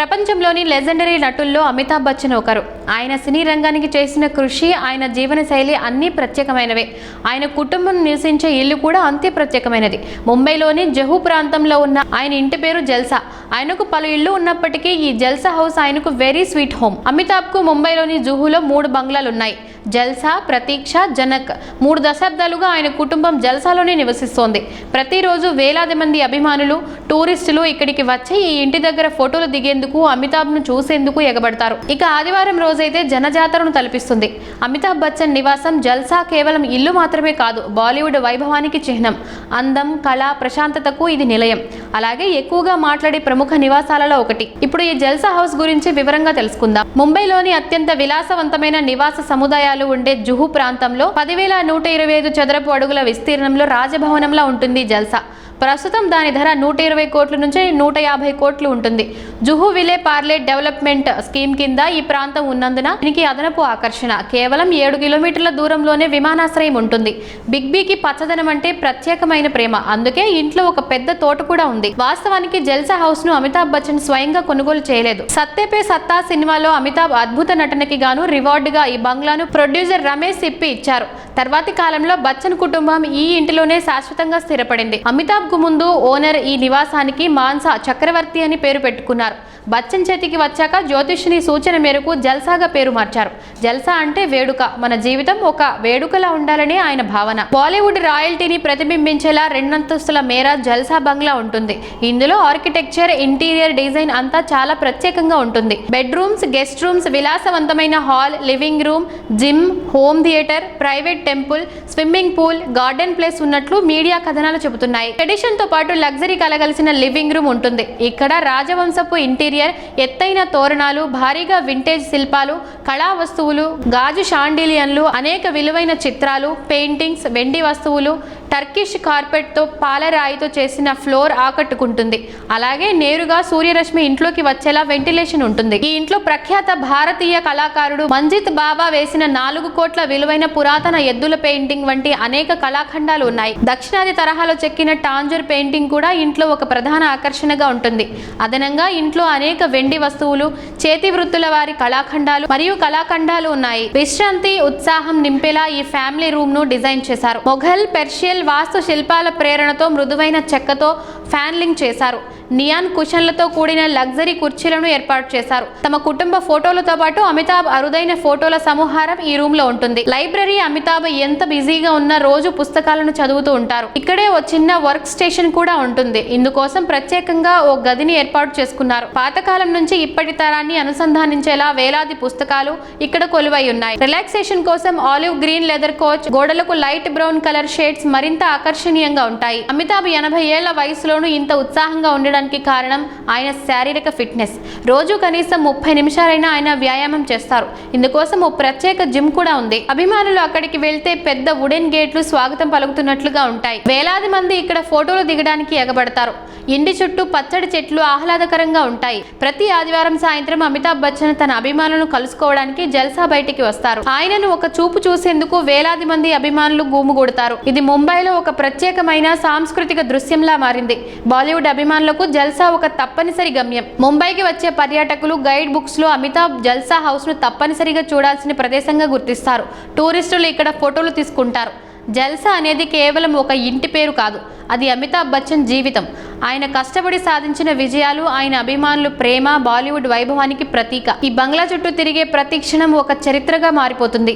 ప్రపంచంలోని లెజెండరీ నటుల్లో అమితాబ్ బచ్చన్ ఒకరు. ఆయన సినీ రంగానికి చేసిన కృషి ఆయన జీవనశైలి అన్నీ ప్రత్యేకమైనవే. ఆయన కుటుంబం నివసించే ఇల్లు కూడా అంతే ప్రత్యేకమైనది. ముంబైలోని జహూ ప్రాంతంలో ఉన్న ఆయన ఇంటి పేరు జల్సా. ఆయనకు పలు ఇళ్ళు ఉన్నప్పటికీ ఈ జల్సా హౌస్ ఆయనకు వెరీ స్వీట్ హోమ్. అమితాబ్కు ముంబైలోని జుహులో మూడు బంగ్లాలు ఉన్నాయి జల్సా ప్రతీక్ష జనక్ మూడు దశాబ్దాలుగా ఆయన కుటుంబం జల్సాలోనే నివసిస్తోంది. ప్రతిరోజు వేలాది మంది అభిమానులు టూరిస్టులు ఇక్కడికి వచ్చి ఈ ఇంటి దగ్గర ఫోటోలు దిగేందుకు అమితాబ్ను చూసేందుకు ఎగబడతారు. ఇక ఆదివారం రోజైతే జనజాతరను తలపిస్తుంది. అమితాబ్ బచ్చన్ నివాసం జల్సా కేవలం ఇల్లు మాత్రమే కాదు బాలీవుడ్ వైభవానికి చిహ్నం. అందం కళ ప్రశాంతతకు ఇది నిలయం. అలాగే ఎక్కువగా మాట్లాడే ప్రముఖ నివాసాలలో ఒకటి. ఇప్పుడు ఈ జల్సా హౌస్ గురించి వివరంగా తెలుసుకుందాం. ముంబైలోని అత్యంత విలాసవంతమైన నివాస సముదాయాలు ఉండే జుహు ప్రాంతంలో పదివేల నూట ఇరవై ఐదు చదరపు అడుగుల విస్తీర్ణంలో రాజభవనంలా ఉంటుంది జల్సా. ప్రస్తుతం దాని ధర నూట ఇరవై కోట్ల నుంచి నూట యాభై కోట్లు ఉంటుంది. జుహు విలే పార్లే డెవలప్మెంట్ స్కీమ్ కింద ఈ ప్రాంతం ఉన్నందున దీనికి అదనపు ఆకర్షణ. కేవలం ఏడు కిలోమీటర్ల దూరంలోనే విమానాశ్రయం ఉంటుంది. బిగ్ బీకి పచ్చదనం అంటే ప్రత్యేకమైన ప్రేమ. అందుకే ఇంట్లో ఒక పెద్ద తోట కూడా ఉంది. వాస్తవానికి జల్సా హౌస్ను అమితాబ్ బచ్చన్ స్వయంగా కొనుగోలు చేయలేదు. సత్తేపే సత్తా సినిమాలో అమితాబ్ అద్భుత నటనకి గాను రివార్డుగా ఈ బంగ్లాను ప్రొడ్యూసర్ రమేష్ సిప్పి ఇచ్చారు. తర్వాతి కాలంలో బచ్చన్ కుటుంబం ఈ ఇంటిలోనే శాశ్వతంగా స్థిరపడింది. అమితాబ్కు ముందు ఓనర్ ఈ నివాసానికి మాన్సా చక్రవర్తి అని పేరు పెట్టుకున్నారు. బచ్చన్ చేతికి వచ్చాక జ్యోతిష్ని సూచన మేరకు జల్సాగా పేరు మార్చారు. జల్సా అంటే వేడుక. మన జీవితం ఒక వేడుకలా ఉండాలని ఆయన భావన. బాలీవుడ్ రాయల్టీని ప్రతిబింబించేలా రెండంతస్తుల మేర జల్సా బంగ్లా ఉంటుంది. ఇందులో ఆర్కిటెక్చర్ ఇంటీరియర్ డిజైన్ అంతా చాలా ప్రత్యేకంగా ఉంటుంది. బెడ్రూమ్స్ గెస్ట్ రూమ్స్ విలాసవంతమైన hall living room gym home theatre private temple swimming pool garden place ఉన్నట్లు మీడియా కథనాలు చెబుతున్నాయి. ట్రెడిషన్తో పాటు లగ్జరీ కలగలిసిన లివింగ్ రూమ్ ఉంటుంది. ఇక్కడ రాజవంశపు ఇంటీరియర్ ఎత్తైన తోరణాలు భారీగా వింటేజ్ శిల్పాలు కళా వస్తువులు గాజు షాండిలియన్లు అనేక విలువైన చిత్రాలు పెయింటింగ్స్ వెండి వస్తువులు టర్కిష్ కార్పెట్తో పాలరాయితో చేసిన ఫ్లోర్ ఆకట్టుకుంటుంది. అలాగే నేరుగా సూర్యరశ్మి ఇంట్లోకి వచ్చేలా వెంటిలేషన్ ఉంటుంది. ఈ ఇంట్లో ప్రఖ్యాత భారతీయ కళాకారుడు మంజిత్ బాబా వేసిన నాలుగు కోట్ల విలువైన పురాతన ఎద్దుల పెయింటింగ్ వంటి అనేక కళాఖండాలు ఉన్నాయి. దక్షిణాది తరహాలో చెక్కిన టాంజర్ పెయింటింగ్ కూడా ఇంట్లో ఒక ప్రధాన ఆకర్షణగా ఉంటుంది. అదనంగా ఇంట్లో అనేక వెండి వస్తువులు చేతి వృత్తుల వారి కళాఖండాలు మరియు కళాఖండాలు ఉన్నాయి. విశ్రాంతి ఉత్సాహం నింపేలా ఈ ఫ్యామిలీ రూమ్ను డిజైన్ చేశారు. మొఘల్ పెర్షియల్ వాస్తు శిల్పాల ప్రేరణతో మృదువైన చెక్కతో ఫ్యాన్లింగ్ చేశారు. నియాన్ కుషన్లతో కూడిన లగ్జరీ కుర్చీలను ఏర్పాటు చేశారు. తమ కుటుంబ ఫోటోలతో పాటు అమితాబ్ అరుదైన ఫోటోల సమాహారం ఈ రూమ్లో ఉంటుంది. లైబ్రరీ అమితాబ్ ఎంత బిజీగా ఉన్న రోజు పుస్తకాలను చదువుతూ ఉంటారు. ఇక్కడే ఓ చిన్న వర్క్ స్టేషన్ కూడా ఉంటుంది. ఇందుకోసం ప్రత్యేకంగా ఓ గదిని ఏర్పాటు చేసుకున్నారు. పాతకాలం నుంచి ఇప్పటి తరాన్ని అనుసంధానించేలా వేలాది పుస్తకాలు ఇక్కడ కొలువై ఉన్నాయి. రిలాక్సేషన్ కోసం ఆలివ్ గ్రీన్ లెదర్ కోచ్ గోడలకు లైట్ బ్రౌన్ కలర్ షేడ్స్ మరింత ఆకర్షణీయంగా ఉంటాయి. అమితాబ్ ఎనభై ఏళ్ళ వయసులోనూ ఇంత ఉత్సాహంగా ఉండడం ఉండడానికి కారణం ఆయన శారీరక ఫిట్నెస్. రోజు కనీసం ముప్పై నిమిషాలైనా ఆయన వ్యాయామం చేస్తారు. ఇందుకోసం ఓ ప్రత్యేక జిమ్ కూడా ఉంది. అభిమానులు అక్కడికి వెళ్తే పెద్ద వుడెన్ గేట్లు స్వాగతం పలుకుతున్నట్లుగా ఉంటాయి. వేలాది మంది ఇక్కడ ఫోటోలు దిగడానికి ఎగబడతారు. ఇంటి చుట్టూ పచ్చడి చెట్లు ఆహ్లాదకరంగా ఉంటాయి. ప్రతి ఆదివారం సాయంత్రం అమితాబ్ బచ్చన్ తన అభిమానులను కలుసుకోవడానికి జల్సా బయటికి వస్తారు. ఆయనను ఒక చూపు చూసేందుకు వేలాది మంది అభిమానులు గుమిగూడతారు ఇది ముంబైలో ఒక ప్రత్యేకమైన సాంస్కృతిక దృశ్యంలా మారింది. బాలీవుడ్ అభిమానులకు జల్సా ఒక తప్పనిసరి గమ్యం. ముంబైకి వచ్చే పర్యాటకులు గైడ్ బుక్స్లో అమితాబ్ జల్సా హౌస్ను తప్పనిసరిగా చూడాల్సిన ప్రదేశంగా గుర్తిస్తారు. టూరిస్టులు ఇక్కడ ఫోటోలు తీసుకుంటారు. జల్సా అనేది కేవలం ఒక ఇంటి పేరు కాదు అది అమితాబ్ బచ్చన్ జీవితం. ఆయన కష్టపడి సాధించిన విజయాలు ఆయన అభిమానులు ప్రేమ బాలీవుడ్ వైభవానికి ప్రతీక. ఈ బంగ్లా చుట్టూ తిరిగే ప్రతి క్షణం ఒక చరిత్రగా మారిపోతుంది.